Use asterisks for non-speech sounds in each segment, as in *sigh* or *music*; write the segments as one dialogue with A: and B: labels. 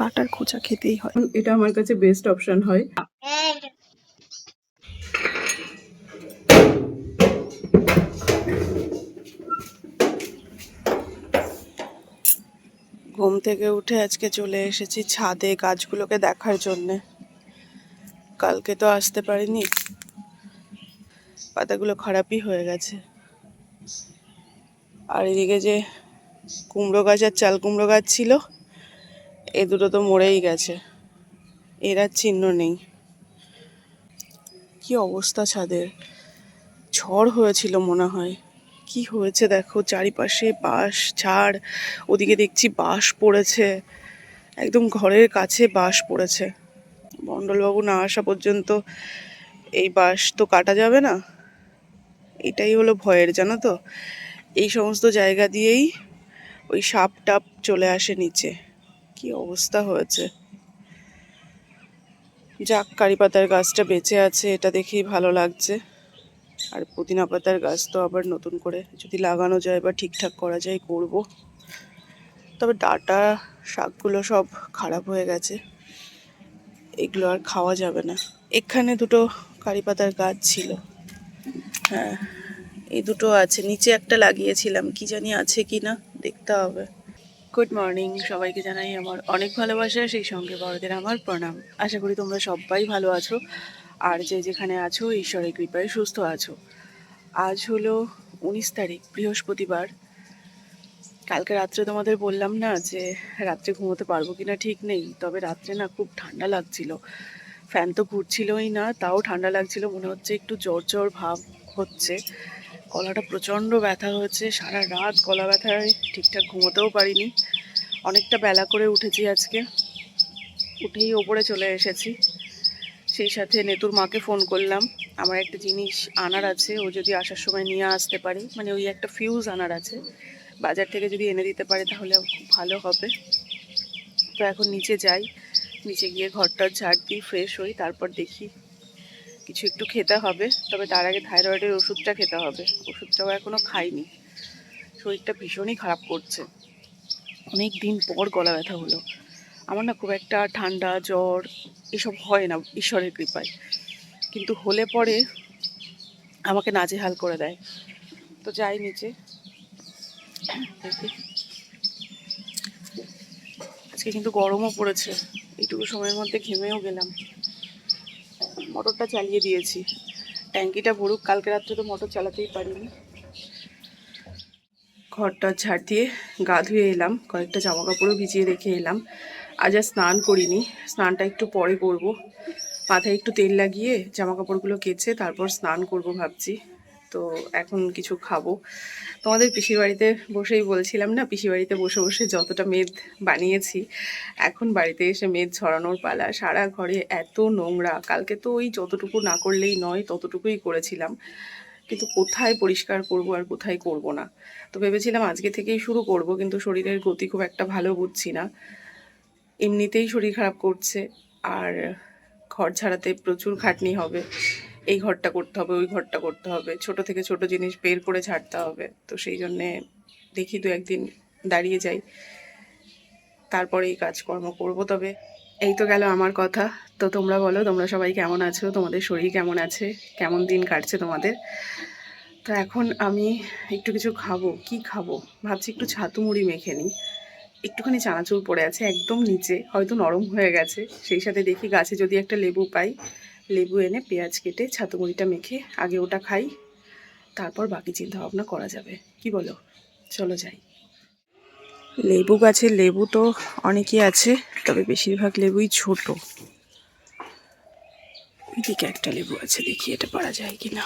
A: কাটার খোঁচা খেতেই হয়।
B: এটা আমার কাছে বেস্ট অপশন হয়।
A: ঘুম থেকে উঠে আজকে চলে এসেছি ছাদে গাছগুলোকে দেখার জন্যে। কালকে তো আসতে পারিনি। পাতাগুলো খারাপই হয়ে গেছে। আর এদিকে যে কুমড়ো গাছ আর চাল কুমড়ো গাছ ছিল এ দুটো তো মরেই গেছে। এর চিহ্ন নেই। কি অবস্থা ছাদের? ঝড় হয়েছিল মনে হয়। কি হয়েছে দেখো, চারিপাশে বাঁশ, ঝাড়, ওদিকে দেখছি বাঁশ পড়েছে। একদম ঘরের কাছে বাঁশ পড়েছে। মণ্ডলবাবু না আসা পর্যন্ত এই বাঁশ তো কাটা যাবে না। এটাই হলো ভয়ের, জানো তো? এই সমস্ত জায়গা দিয়েই ওই সাপ টাপ চলে আসে নিচে। কি অবস্থা হয়েছে? যাক কারি পাতার গাছটা বেঁচে আছে, এটা দেখেই ভালো লাগছে। আর পুদিনা পাতার গাছ তো আবার নতুন করে যদি লাগানো যায় বা ঠিকঠাক করা যায়, করব। তবে ডাটা শাকগুলো সব খারাপ হয়ে গেছে। এগুলো আর খাওয়া যাবে না। এখানে দুটো কারি পাতার গাছ ছিল। হ্যাঁ এই দুটো আছে। নিচে একটা লাগিয়েছিলাম। কি জানি আছে কি না দেখতে হবে। গুড মর্নিং সবাইকে জানাই আমার অনেক ভালোবাসা, সেই সঙ্গে বড়দের আমার প্রণাম। আশা করি তোমরা সবাই ভালো আছো আর যে যেখানে আছো, ঈশ্বরের কৃপায় সুস্থ আছো। আজ হলো উনিশ তারিখ, বৃহস্পতিবার। কালকে রাত্রে তোমাদের বললাম না যে রাত্রে ঘুমোতে পারব কিনা ঠিক নেই, তবে রাত্রে না খুব ঠান্ডা লাগছিল। ফ্যান তো ঘুরছিলই না, তাও ঠান্ডা লাগছিল, মনে হচ্ছে একটু জ্বর জ্বর ভাব হচ্ছে। গলাটা প্রচণ্ড ব্যথা হয়েছে, সারা রাত গলা ব্যথায় ঠিকঠাক ঘুমোতেও পারিনি। অনেকটা বেলা করে উঠেছি আজকে। উঠেই ওপরে চলে এসেছি। সেই সাথে নেতুর মাকে ফোন করলাম। আমার একটা জিনিস আনার আছে, ও যদি আসার সময় নিয়ে আসতে পারে। মানে ওই একটা ফিউজ আনার আছে। বাজার থেকে যদি এনে দিতে পারে তাহলে খুব ভালো হবে। তো এখন নিচে যাই। নিচে গিয়ে ঘরটা ঝাড় দিই ফ্রেশ হই, তারপর দেখি কিছু একটু খেতে হবে, তবে তার আগে থাইরয়েডের ওষুধটা খেতে হবে। ওষুধটাও এখনও খাইনি। শরীরটা ভীষণই খারাপ করছে। অনেক দিন পর গলা ব্যথা হলো। আমার না খুব একটা ঠান্ডা, জ্বর এসব হয় না, ঈশ্বরের কৃপায়। কিন্তু হলে পরে আমাকে নাজেহাল করে দেয়। তো যাই নিচে। আজকে কিন্তু গরমও পড়েছে। এইটুকু সময়ের মধ্যে ঘেমেও গেলাম। মোটরটা চালিয়ে দিয়েছি। ট্যাঙ্কিটা ভরুক, কালকে রাত্রে তো মোটর চালাতেই পারিনি। ঘরটা ঝাড় দিয়ে গা ধুয়ে এলাম, কয়েকটা জামা কাপড়ও ভিজিয়ে রেখে এলাম। আজ আর স্নান করিনি, স্নানটা একটু পরে করব। মাথায় একটু তেল লাগিয়ে জামা কাপড়গুলো কেচে তারপর স্নান করব ভাবছি। তো এখন কিছু খাব। তোমাদের পিসির বাড়িতে বসেই বলছিলাম না পিসির বাড়িতে বসে বসে যতটা মেদ বানিয়েছি, এখন বাড়িতে এসে মেদ ছড়ানোর পালা। সারা ঘরে এত নোংরা, কালকে তো ওই যতটুকু না করলেই নয়, ততটুকুই করেছিলাম। কিন্তু কোথায় পরিষ্কার করব আর কোথায় করব না? তো ভেবেছিলাম আজকে থেকেই শুরু করব, কিন্তু শরীরের গতি খুব একটা ভালো বুঝছি না। এমনিতেই শরীর খারাপ করছে, আর ঘর ছাড়াতে প্রচুর খাটনি হবে। এই ঘরটা করতে হবে, ওই ঘরটা করতে হবে, ছোট থেকে ছোট জিনিস বের করে ছাড়তে হবে। তো সেই জন্যে দেখি দু একদিন দাঁড়িয়ে যাই, তারপরে এই কাজকর্ম করব। তবে এই তো গেল আমার কথা। তো তোমরা বলো, তোমরা সবাই কেমন আছো? তোমাদের শরীর কেমন আছে? কেমন দিন কাটছে তোমাদের? তো এখন আমি একটু কিছু খাব। কি খাব? ভাবছি একটু ছাতু মুড়ি মেখে নিই। একটুখানি চানাচুর পড়ে আছে একদম নিচে, হয়তো নরম হয়ে গেছে। সেই সাথে দেখি গাছে যদি একটা লেবু পাই লেবু এনে পেঁয়াজ কেটে ছাতু মুড়িটা মেখে আগে ওটা খাই, তারপর বাকি চিন্তা ভাবনা করা যাবে। কি বলো? চলো যাই। লেবু গাছে লেবু তো অনেকই আছে, তবে বেশিরভাগ লেবুই ছোট। ওইদিকে একটা লেবু আছে, দেখি এটা পারা যায় কি না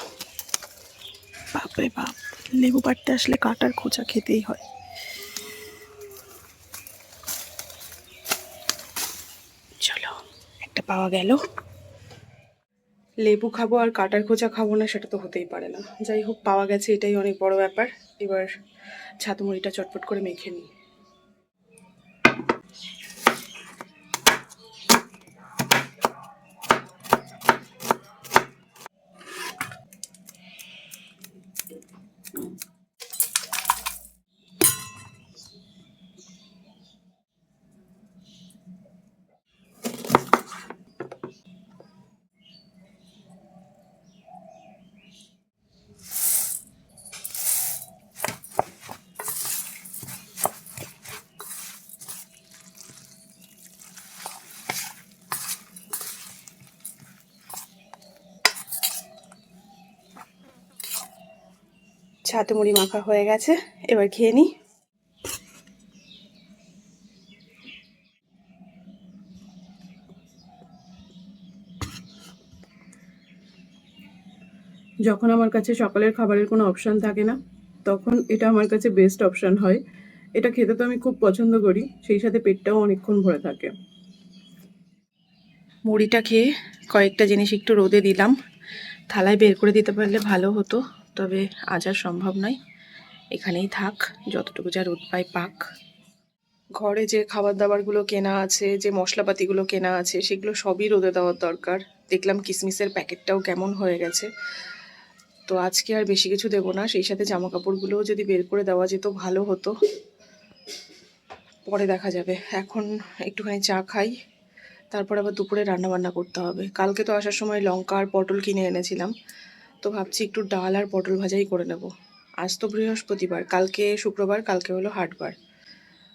A: বাপরে বাপ, লেবু পাড়তে আসলে কাটার খোঁচা খেতেই হয়। চলো, একটা পাওয়া গেল। লেবু খাব আর কাটার খোঁচা খাব না, সেটা তো হতেই পারে না। যাই হোক, পাওয়া গেছে, এটাই অনেক বড় ব্যাপার। এবার ছাতুমুড়িটা চটপট করে মেখে নিই। ছাতু মুড়ি মাখা হয়ে গেছে। এবার খেয়ে নিই।
B: যখন আমার কাছে সকালের খাবারের কোনো অপশন থাকে না, তখন এটা আমার কাছে বেস্ট অপশান হয়। এটা খেতে তো আমি খুব পছন্দ করি, সেই সাথে পেটটাও অনেকক্ষণ ভরে থাকে।
A: মুড়িটা খেয়ে কয়েকটা জিনিস একটু রোদে দিলাম। থালায় বের করে দিতে পারলে ভালো হতো। তবে আজ আর সম্ভব নয়। এখানেই থাক, যতটুকু যা রোদ পাই পাক। ঘরে যে খাবার দাবারগুলো কেনা আছে, যে মশলাপাতিগুলো কেনা আছে, সেগুলো সবই রোদে দেওয়ার দরকার। দেখলাম কিসমিসের প্যাকেটটাও কেমন হয়ে গেছে। তো আজকে আর বেশি কিছু দেবো না, সেই সাথে জামা কাপড়গুলোও যদি বের করে দেওয়া যেত ভালো হতো। পরে দেখা যাবে। এখন একটুখানি চা খাই, তারপর আবার দুপুরে রান্না বান্না করতে হবে। কালকে তো আসার সময় লঙ্কা আর পটল কিনে এনেছিলাম। তো ভাবছি একটু ডাল আর পটল ভাজাই করে নেব। আজ তো বৃহস্পতিবার, কালকে শুক্রবার, কালকে হলো হাটবার।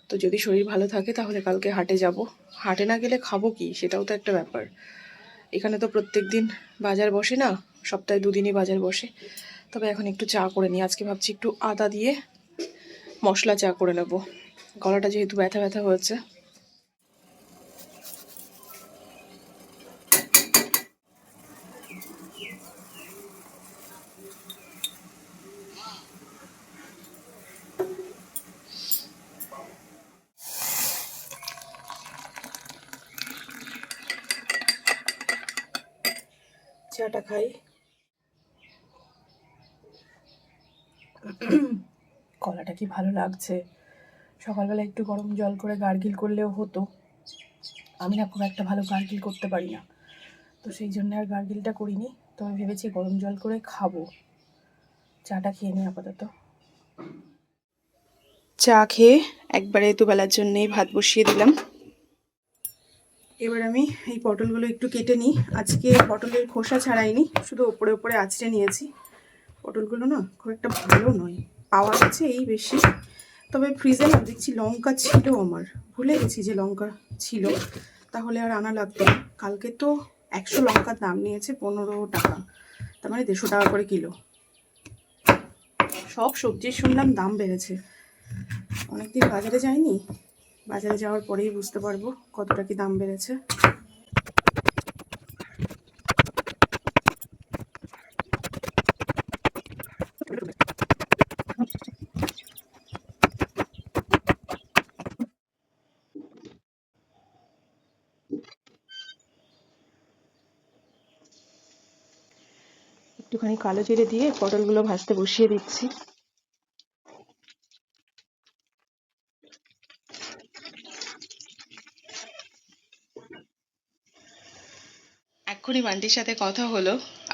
A: তো যদি শরীর ভালো থাকে তাহলে কালকে হাটে যাব। হাটে না গেলে খাব কি? সেটাও তো একটা ব্যাপার। এখানে তো প্রত্যেক দিন বাজার বসে না, সপ্তাহে দুদিনই বাজার বসে। তবে এখন একটু চা করে নিই। আজকে ভাবছি একটু আদা দিয়ে মশলা চা করে নেব। গলাটা যেহেতু ব্যথা ব্যথা হয়েছে চাটা খাই। কলাটা কি ভালো লাগছে? সকালবেলা একটু গরম জল করে গার্গিল করলেও হতো। আমি না খুব একটা ভালো গার্গিল করতে পারি না। তো সেই জন্য আর গার্গিলটা করিনি। তো আমি ভেবেছি গরম জল করে খাব। চাটা খেয়ে নিই আপাতত। চা খেয়ে একবারে দুবেলার জন্যেই ভাত বসিয়ে দিলাম। এবার আমি এই পটলগুলো একটু কেটে নিই। আজকে পটলের খোসা ছাড়াইনি, শুধু ওপরে ওপরে আঁচড়ে নিয়েছি। পটলগুলো না খুব একটা ভালো নয়, পাওয়া গেছে এই বেশি। তবে ফ্রিজে না দেখছি লঙ্কা ছিল আমার। ভুলে গেছি যে লঙ্কা ছিল। তাহলে আর আনা লাগতো কালকে তো একশো লঙ্কার দাম নিয়েছে পনেরো টাকা। তার মানে দেড়শো টাকা করে কিলো। সব সবজির শুনলাম দাম বেড়েছে। অনেকদিন বাজারে যাইনি বাজারে যাওয়ার পরেই বুঝতে পারব কতটা কি দাম বেড়েছে। একটুখানি কালো জিরে দিয়ে পটলগুলো ভাজতে বসিয়ে দিচ্ছি। এক্ষুনি বান্টির সাথে কথা হলো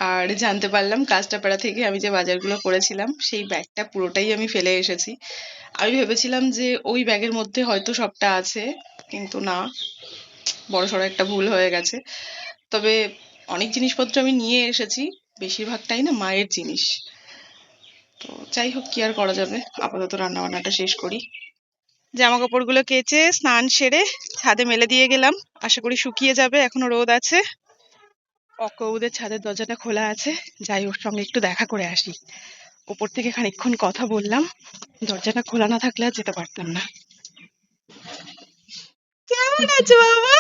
A: আর জানতে পারলাম কাস্টাপাড়া থেকে আমি যে বাজারগুলো করেছিলাম, সেই ব্যাগটা পুরোটাই আমি ফেলে এসেছি। আমি ভেবেছিলাম যে ওই ব্যাগের মধ্যে হয়তো সবটা আছে, কিন্তু না, বড়সড় একটা ভুল হয়ে গেছে। তবে অনেক জিনিসপত্র আমি নিয়ে এসেছি, বেশিরভাগটাই না মায়ের জিনিস। তো যাই হোক, কি আর করা যাবে? আপাতত রান্না বান্নাটা শেষ করি। জামা কাপড়গুলো কেচে, স্নান সেরে, ছাদে মেলে দিয়ে গেলাম। আশা করি শুকিয়ে যাবে, এখনও রোদ আছে। অকৌদের ছাদের দরজাটা খোলা আছে। যাই ওর সঙ্গে একটু দেখা করে আসি। ওপর থেকে খানিকক্ষণ কথা বললাম। দরজাটা খোলা না থাকলে আর যেতে পারতাম না। কেমন আছো বাবা?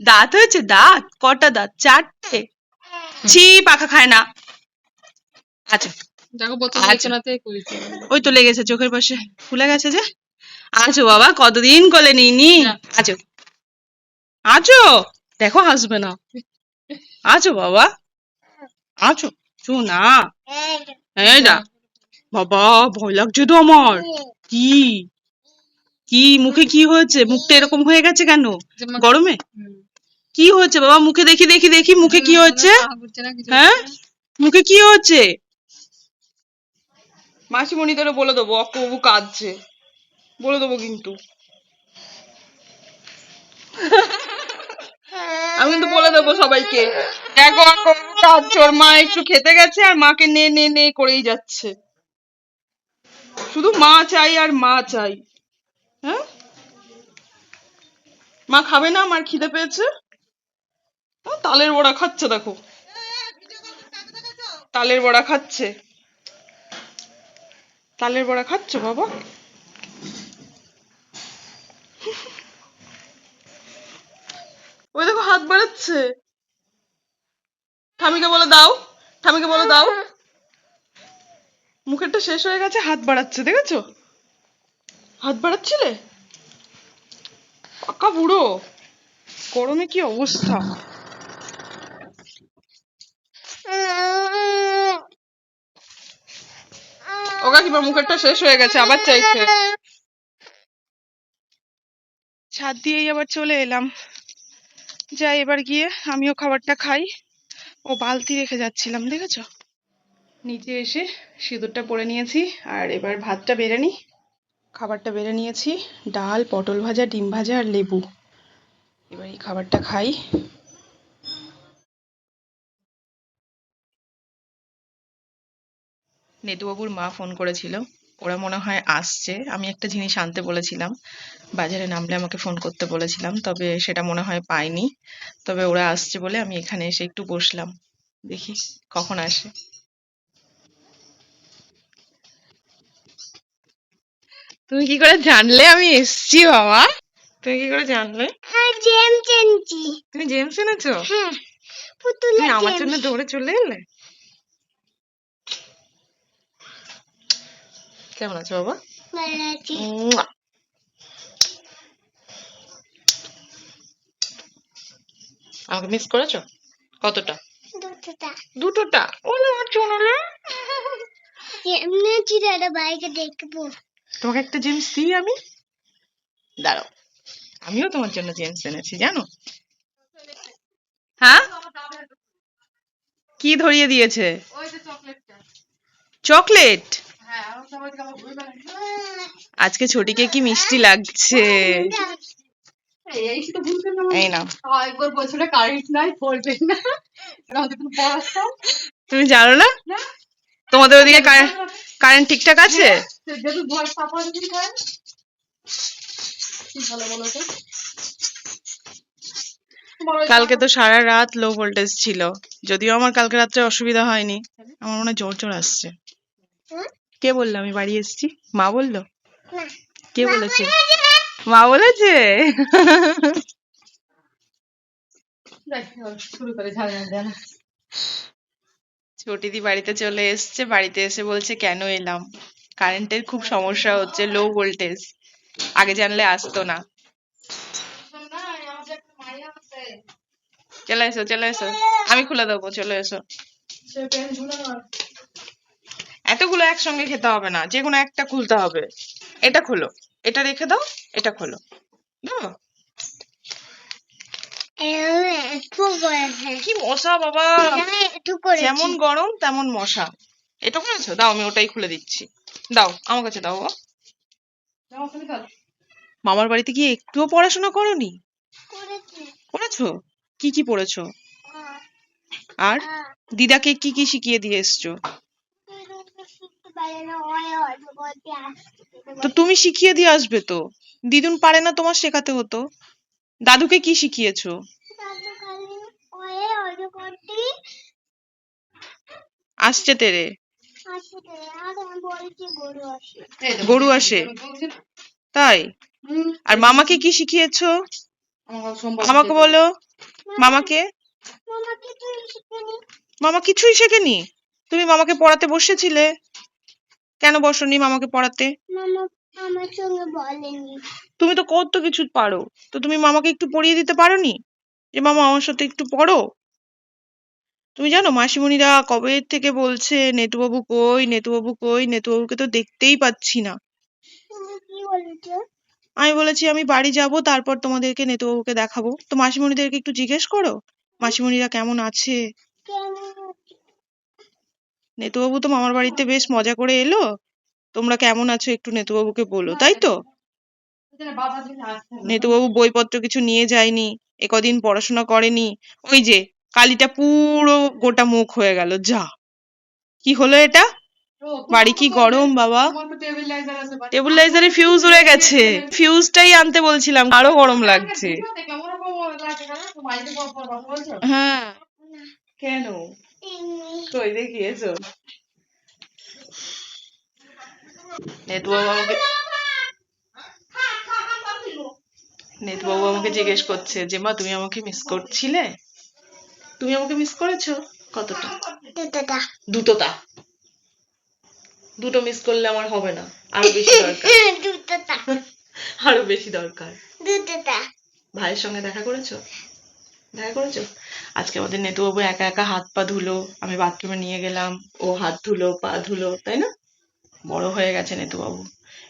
A: দাঁত হয়েছে দাঁত। কটা দাঁত? চারটে। ছি পাখা খায় না। আচ্ছা।
C: দেখো
A: আচ্ছা।
C: করেছি।
A: ওই তো লেগেছে চোখের পাশে। ফুলে গেছে যে? আছো বাবা কতদিন কোলে নিইনি। আছো আছো দেখো হাসবে না আছো বাবা? আছো? চো না। এই যা। বাবা, ভয় লাগছে তো আমার। কি? কি? মুখে কি হয়েছে? মুখটা এরকম হয়ে গেছে কেন? গরমে? কি হয়েছে বাবা? মুখে দেখি দেখি দেখি মুখে কি
C: না কিছু
A: হ্যাঁ? মুখে কি হচ্ছে মাসিমণি তোরে বলে দেবো অক্কবু কাঁদছে। বলে দেবো কিন্তু। আমি কিন্তু বলে দেবো সবাইকে। দেখো কাঁদছে মা একটু খেতে গেছে আর মাকে নে নে নে করেই যাচ্ছে। শুধু মা চাই আর মা চাই। হ্যাঁ? মা খাবে না? আমার খিদে পেয়েছে? তালের বড়া খাচ্ছে, দেখো। তালের বড়া খাচ্ছে। তালের বড়া খাচ্ছ, বাবা? ওই দেখো হাত বাড়াচ্ছে। ঠামিকে বলে দাও ঠামিকে বলে দাও। মুখেরটা শেষ হয়ে গেছে, হাত বাড়াচ্ছে, দেখেছ? হাত বাড়াচ্ছিলে? পাকা বুড়ো। গরমে কি অবস্থা? ও কাকিমা, মুখেরটা শেষ হয়ে গেছে, আবার চাইছে। ছাদ দিয়েই আবার চলে এলাম। যাই এবার গিয়ে আমিও খাবারটা খাই। ও বালতি রেখে যাচ্ছিলাম, দেখেছ? নিচে এসে সিঁদুরটা পরে নিয়েছি, আর এবার ভাতটা বেড়ে নিই। খাবারটা বেড়ে নিয়েছি, ডাল, পটল ভাজা, ডিম ভাজা, আর লেবু। এবার এই খাবারটা খাই। নেতুবাবুর মা ফোন করেছিল। ওরা মনে হয় আসছে। আমি একটা জিনিস আনতে বলেছিলাম। বাজারে নামলে আমাকে ফোন করতে বলেছিলাম তবে সেটা মনে হয় পাইনি। তবে ওরা আসছে বলে আমি এখানে এসে একটু বসলাম। দেখি কখন আসে। তুমি কি করে জানলে আমি এসছি বাবা? তুমি কি করে জানলে?
D: হ্যাঁ জেমস এনেছি।
A: তুমি জেমস এনেছো?
D: হ্যাঁ
A: তুমি আমার জন্য দৌড়ে চলে এলে? কেমন আছো বাবা?
D: ভালো আছি।
A: আমাকে মিস করেছ? কতটা?
D: দুটোটা।
A: দুটোটা? ওলে আমার চোনলে
D: এমনি চিরাটা বাইকে দেখব।
A: তোমাকে একটা জেমস দিই আমি? দাঁড়াও। আমিও তোমার জন্য জেমস এনেছি জানো? হ্যাঁ? কি ধরিয়ে দিয়েছে?
C: ওই যে চকলেটটা
A: চকলেট
C: হ্যাঁ
A: আজকে ছোটিকে কি মিষ্টি লাগছে?
C: এই না
A: তুমি জানো না? তোমাদের ওদিকে কারেন্ট ঠিকঠাক আছে? কালকে তো সারা রাত লো ভোল্টেজ ছিল। যদিও আমার কালকে রাত্রে অসুবিধা হয়নি। আমার মনে হয় জোর জোর আসছে? কে বলল? আমি বাড়ি এসেছি। মা বলল? কে বলেছে? মা। বলেছে? ছোটিদি বাড়িতে চলে এসছে বাড়িতে এসে বলছে কেন এলাম? কারেন্টের খুব সমস্যা হচ্ছে লো ভোল্টেজ আগে জানলে আসতো না।
C: আমাদের একটা মাইয়া আছে।
A: চলে এসো চলে এসো। আমি খুলে দেবো চলে এসো। এতগুলো একসঙ্গে খেতে হবে না, যে কোনো একটা খুলতে হবে। এটা খোলো, এটা রেখে দাও, এটা খোলো। কি মশা বাবা! যেমন গরম, তেমন মশা। এটা করেছ দাও, আমি ওটাই খুলে দিচ্ছি। দাও, আমার কাছে দাও মামার বাড়িতে গিয়ে একটুও পড়াশোনা করনি?
D: করেছি?
A: কি কি পড়েছো? আর? দিদাকে কি কি শিখিয়ে দিয়ে এসছো
D: তুই যদি শিখতে পারে না ওই অল্প করতে আসতে
A: তো তুমি শিখিয়ে দিয়ে আসবে তো? দিদুন পারে না তোমার শেখাতে হতো। দাদুকে কি শিখিয়েছো? আসছে তেরে।
D: গরু আসে?
A: তাই? আর মামাকে কি শিখিয়েছো? আমাকে বলো। মামাকে?
D: মামাকে
A: মামা কিছুই শেখেনি? তুমি মামাকে পড়াতে বসেছিলে? কেন বসনি মামাকে পড়াতে?
D: মামা আমার সঙ্গে বলেনি।
A: তুমি তো কত কিছু পারো। তো তুমি মামাকে একটু পড়িয়ে দিতে পারো নি যে মামা আমার সাথে একটু পড়ো। তুমি জানো মাসিমণিরা কবে থেকে বলছে নেতুবাবু কই নেতুবাবু কই নেতুবাবুকে তো দেখতেই পাচ্ছি না।
D: তুমি
A: আমি বলেছি আমি বাড়ি যাব তারপর তোমাদেরকে নেতুবাবুকে দেখাবো। তো মাসিমণিদেরকে একটু জিজ্ঞেস করো? মাসিমণিরা কেমন আছে?
D: কেমন আছো?
A: নেতুবাবু তো মামার বাড়িতে বেশ মজা করে এলো। তোমরা কেমন আছো একটু নেতুবাবুকে বলো তাই তো? নেতুবাবু বইপত্র কিছু নিয়ে যায়নি এ কদিন পড়াশোনা করেনি। ওই যে কালিটা পুরো গোটা মুখ হয়ে গেল যা। কি হলো এটা? বাড়ি কি গরম বাবা?
C: টেবিলাইজার
A: ফিউজ উড়ে গেছে। ফিউজটাই আনতে বলছিলাম আরও গরম লাগছে।
C: বুঝাতে কেমন রকম লাগে জানো? তো? বাড়িতে বড় বড় কথা বলছো?
A: হ্যাঁ। কেন? কই দেখি এসো নেতুবাবু আমাকে নেতুবাবু আমাকে জিজ্ঞেস করছে যে মা তুমি আমাকে মিস করছিলে? তুমি আমাকে মিস করেছ? কতটা?
D: দুটোটা।
A: দুটোটা। দুটো মিস করলে আমার হবে না। আরও বেশি দরকার। *laughs*
D: দুটোটা।
A: আরও বেশি দরকার।
D: দুটোটা।
A: ভাইয়ের সঙ্গে দেখা করেছ? দেখা করেছ? আজকে আমাদের নেতুবাবু একা একা হাত পা ধুলো আমি বাথরুমে নিয়ে গেলাম ও হাত ধুলো পা ধুলো তাই না? বড় হয়ে গেছে নেতুবাবু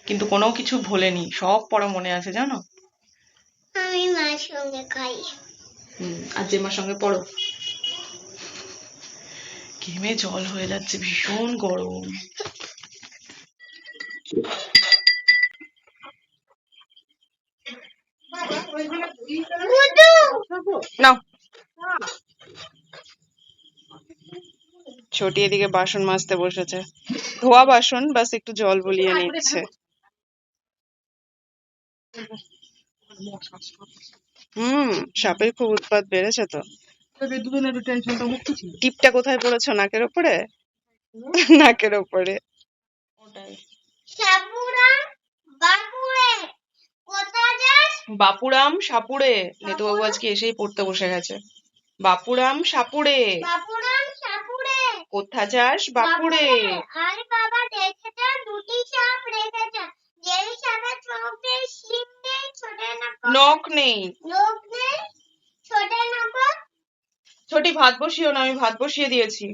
A: কিন্তু কোনো কিছু ভোলেনি সব পড়া মনে আছে জানো?
D: আমি মার সঙ্গে খাই।
A: হুম আর জেমার সঙ্গে পড়ো। ঘেমে জল হয়ে যাচ্ছে ভীষণ গরম। নাও। ছোটি এদিকে বাসন মাজতে বসেছে। ধোয়া বাসন বাস একটু জল বলিয়ে নিচ্ছে। হুম সাপের খুব উৎপাত বেড়েছে তো। টিপটা কোথায় পড়েছো নাকের ওপরে? নাকের ওপরে।
D: সাপুরা
A: বাপুরাম সাপুড়ে। নেতুবাবু আজকে এসেই পড়তে বসে গেছে। বাপুরাম সাপুড়ে।
D: বাপুরাম সাপুরে
A: কোথা যাস বাপুড়ে
D: আরে বাবা দেখেছে দুটি সাপ রেখেছে। যেই সাপের চোখ নেই শিং নেই ছোট নাক
A: নখ নেই।
D: লোক নেই ছোট নাক
A: ছোটি ভাত বসিও না আমি ভাত বসিয়ে দিয়েছি।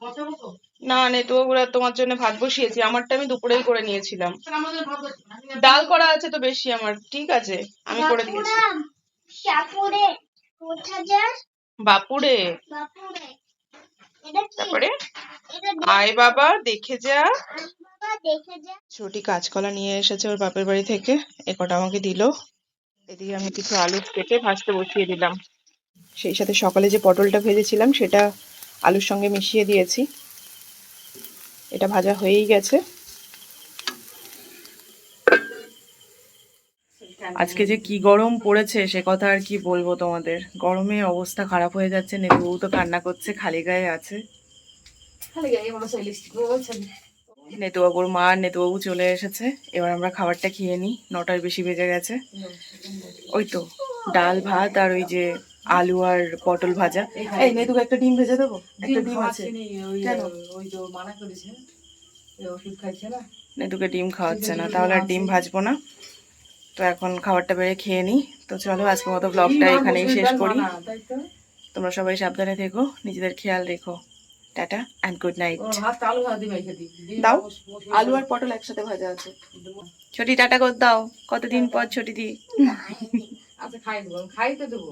C: বসাবো। তো
A: ওরা তোমার জন্য ভাত বসিয়েছি আমারটা আমি দুপুরেই করে নিয়েছিলাম। ডাল করা আছে তো বেশি আমার ঠিক আছে আমি করে দিয়েছি। বাপুরে।
D: বাপুরে।
A: তারপরে? আয় বাবা দেখে যা।
D: আরে বাবা দেখে যা।
A: ছোটি কাঁচকলা নিয়ে এসেছে ওর বাপের বাড়ি থেকে। এ কটা আমাকে দিল। এদিকে আমি কিছু আলু কেটে ভাজতে বসিয়ে দিলাম। সেই সাথে সকালে যে পটলটা ভেজেছিলাম সেটা আলুর সঙ্গে মিশিয়ে দিয়েছি। এটা ভাজা হয়েই গেছে। আজকে যে কি গরম পড়েছে সে কথা আর কি বলব তোমাদের। গরমে অবস্থা খারাপ হয়ে যাচ্ছে নেবু তো কান্না করছে খালি গায়ে আছে। নেতুবাবুর মা আর নেতুবাবু চলে এসেছে। এবার আমরা খাবারটা খেয়ে নিই নটার বেশি বেজে গেছে। ওই তো ডাল ভাত আর ওই যে আলু আর পটল ভাজা। এই নেতুকে একটা ডিম ভেজে দেবো? একটা ডিম আছে। কেন?
C: ওই তো মানা করেছে। ওষুধ খাইছে না।
A: নেতুকে ডিম খাওয়াচ্ছে না তাহলে আর ডিম ভাজবো না। তো এখন খাবারটা বেড়ে খেয়ে নিই। তো চলো আজকের মতো ব্লগটা এখানেই শেষ করি। তোমরা সবাই সাবধানে থেকো নিজেদের খেয়াল রেখো। টাটা অ্যান্ড গুড নাইট দাও। আলু আর পটল একসাথে ভাজা আছে। ছোটি টাটা কর দাও। কতদিন পর ছোটি দি?
C: আচ্ছা খাই দেবো খাইতে দেবো।